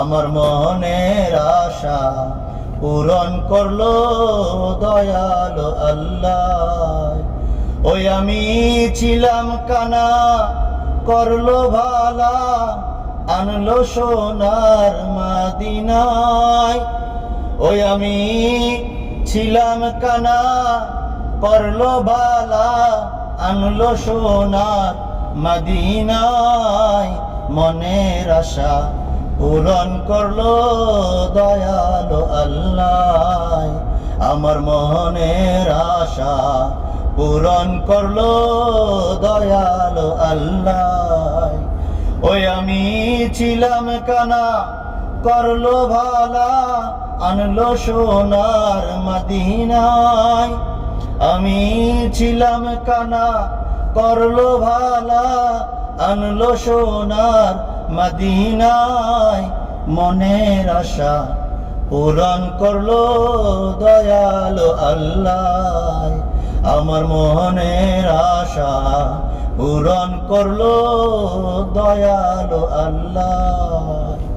আমার মনের আশা পূরণ করল দয়ালো আল্লাহ। ওই আমি ছিলাম কানা, করল ভালা, আনলো সোনার মাদিনায়। ওই আমি ছিলাম কানা, করল ভালা, আনলো সোনার মাদিনায়। মনের আশা পূরণ করল দয়ালো আল্লাহ। আমার মনের আশা পূরণ করল দয়ালো আল্লাহ। ওই আমি ছিলাম কানা, করল ভালা, আনলো সোনার মদিনায়। আমি ছিলাম কানা, করল ভালা, আনলো সোনার মদিনায় মনের আশা পূরণ করল দয়ালো আল্লাহ। আমার মনের আশা পূরণ করল দয়ালো আল্লাহ।